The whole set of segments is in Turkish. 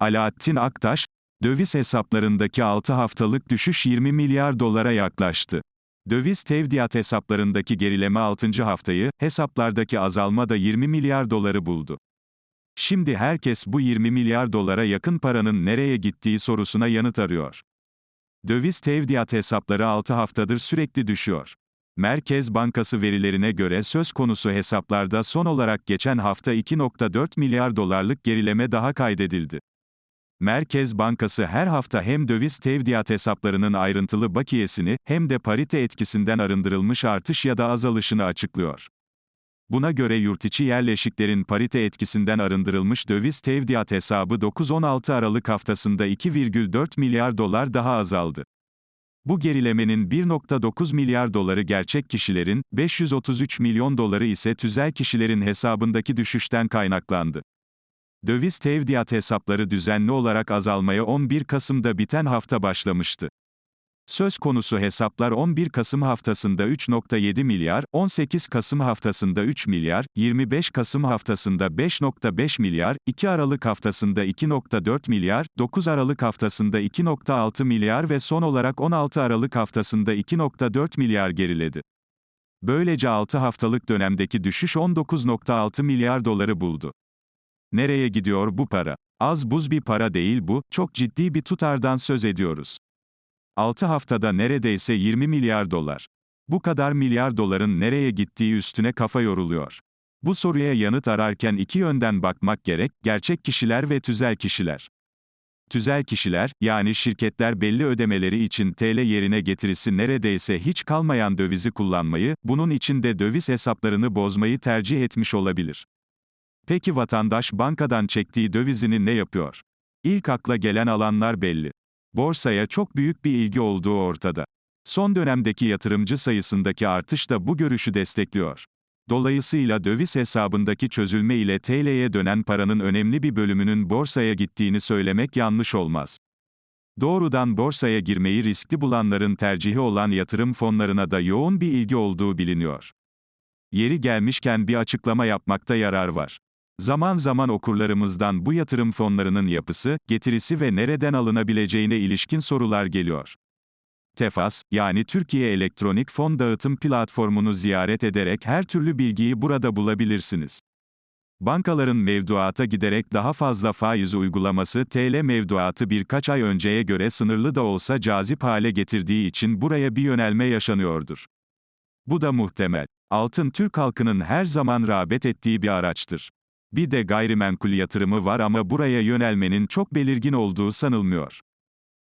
Alaaddin Aktaş, döviz hesaplarındaki 6 haftalık düşüş 20 milyar dolara yaklaştı. Döviz tevdiat hesaplarındaki gerileme 6. haftayı, hesaplardaki azalma da 20 milyar doları buldu. Şimdi herkes bu 20 milyar dolara yakın paranın nereye gittiği sorusuna yanıt arıyor. Döviz tevdiat hesapları 6 haftadır sürekli düşüyor. Merkez Bankası verilerine göre söz konusu hesaplarda son olarak geçen hafta 2.4 milyar dolarlık gerileme daha kaydedildi. Merkez Bankası her hafta hem döviz tevdiat hesaplarının ayrıntılı bakiyesini hem de parite etkisinden arındırılmış artış ya da azalışını açıklıyor. Buna göre yurtiçi yerleşiklerin parite etkisinden arındırılmış döviz tevdiat hesabı 9-16 Aralık haftasında 2,4 milyar dolar daha azaldı. Bu gerilemenin 1.9 milyar doları gerçek kişilerin, 533 milyon doları ise tüzel kişilerin hesabındaki düşüşten kaynaklandı. Döviz tevdiat hesapları düzenli olarak azalmaya 11 Kasım'da biten hafta başlamıştı. Söz konusu hesaplar 11 Kasım haftasında 3.7 milyar, 18 Kasım haftasında 3 milyar, 25 Kasım haftasında 5.5 milyar, 2 Aralık haftasında 2.4 milyar, 9 Aralık haftasında 2.6 milyar ve son olarak 16 Aralık haftasında 2.4 milyar geriledi. Böylece 6 haftalık dönemdeki düşüş 19.6 milyar doları buldu. Nereye gidiyor bu para? Az buz bir para değil bu, çok ciddi bir tutardan söz ediyoruz. 6 haftada neredeyse 20 milyar dolar. Bu kadar milyar doların nereye gittiği üstüne kafa yoruluyor. Bu soruya yanıt ararken iki yönden bakmak gerek, gerçek kişiler ve tüzel kişiler. Tüzel kişiler, yani şirketler belli ödemeleri için TL yerine getirisi neredeyse hiç kalmayan dövizi kullanmayı, bunun için de döviz hesaplarını bozmayı tercih etmiş olabilir. Peki vatandaş bankadan çektiği dövizini ne yapıyor? İlk akla gelen alanlar belli. Borsaya çok büyük bir ilgi olduğu ortada. Son dönemdeki yatırımcı sayısındaki artış da bu görüşü destekliyor. Dolayısıyla döviz hesabındaki çözülme ile TL'ye dönen paranın önemli bir bölümünün borsaya gittiğini söylemek yanlış olmaz. Doğrudan borsaya girmeyi riskli bulanların tercihi olan yatırım fonlarına da yoğun bir ilgi olduğu biliniyor. Yeri gelmişken bir açıklama yapmakta yarar var. Zaman zaman okurlarımızdan bu yatırım fonlarının yapısı, getirisi ve nereden alınabileceğine ilişkin sorular geliyor. Tefas, yani Türkiye Elektronik Fon Dağıtım Platformunu ziyaret ederek her türlü bilgiyi burada bulabilirsiniz. Bankaların mevduata giderek daha fazla faiz uygulaması TL mevduatı birkaç ay önceye göre sınırlı da olsa cazip hale getirdiği için buraya bir yönelme yaşanıyordur. Bu da muhtemel. Altın Türk halkının her zaman rağbet ettiği bir araçtır. Bir de gayrimenkul yatırımı var ama buraya yönelmenin çok belirgin olduğu sanılmıyor.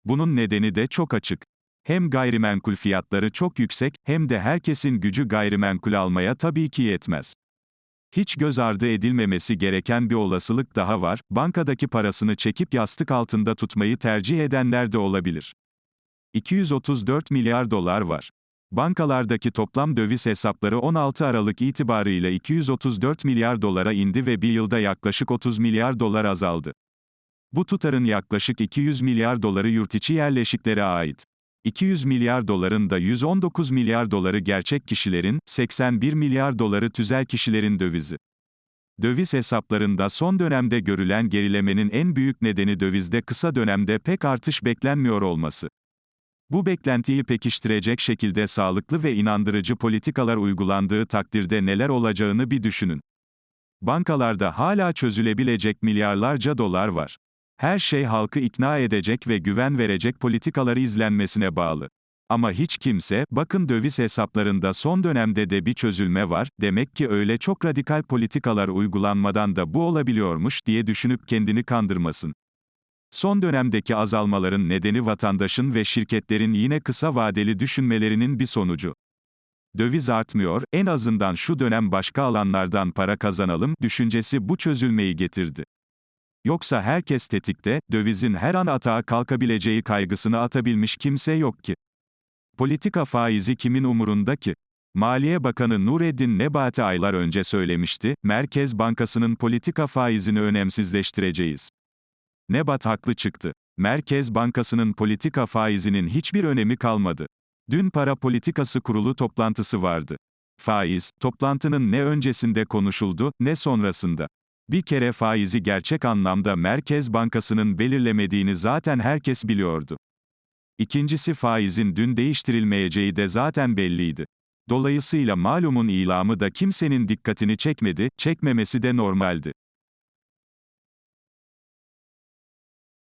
Bunun nedeni de çok açık. Hem gayrimenkul fiyatları çok yüksek, hem de herkesin gücü gayrimenkul almaya tabii ki yetmez. Hiç göz ardı edilmemesi gereken bir olasılık daha var, bankadaki parasını çekip yastık altında tutmayı tercih edenler de olabilir. 234 milyar dolar var. Bankalardaki toplam döviz hesapları 16 Aralık itibarıyla 234 milyar dolara indi ve bir yılda yaklaşık 30 milyar dolar azaldı. Bu tutarın yaklaşık 200 milyar doları yurtiçi yerleşiklere ait. 200 milyar doların da 119 milyar doları gerçek kişilerin, 81 milyar doları tüzel kişilerin dövizi. Döviz hesaplarında son dönemde görülen gerilemenin en büyük nedeni dövizde kısa dönemde pek artış beklenmiyor olması. Bu beklentiyi pekiştirecek şekilde sağlıklı ve inandırıcı politikalar uygulandığı takdirde neler olacağını bir düşünün. Bankalarda hala çözülebilecek milyarlarca dolar var. Her şey halkı ikna edecek ve güven verecek politikaları izlenmesine bağlı. Ama hiç kimse, bakın döviz hesaplarında son dönemde de bir çözülme var, demek ki öyle çok radikal politikalar uygulanmadan da bu olabiliyormuş diye düşünüp kendini kandırmasın. Son dönemdeki azalmaların nedeni vatandaşın ve şirketlerin yine kısa vadeli düşünmelerinin bir sonucu. Döviz artmıyor, en azından şu dönem başka alanlardan para kazanalım düşüncesi bu çözülmeyi getirdi. Yoksa herkes tetikte, dövizin her an atağa kalkabileceği kaygısını atabilmiş kimse yok ki. Politika faizi kimin umurunda ki? Maliye Bakanı Nureddin Nebati aylar önce söylemişti, Merkez Bankası'nın politika faizini önemsizleştireceğiz. Nebat haklı çıktı. Merkez Bankası'nın politika faizinin hiçbir önemi kalmadı. Dün para politikası kurulu toplantısı vardı. Faiz, toplantının ne öncesinde konuşuldu, ne sonrasında. Bir kere faizi gerçek anlamda Merkez Bankası'nın belirlemediğini zaten herkes biliyordu. İkincisi faizin dün değiştirilmeyeceği de zaten belliydi. Dolayısıyla malumun ilamı da kimsenin dikkatini çekmedi, çekmemesi de normaldi.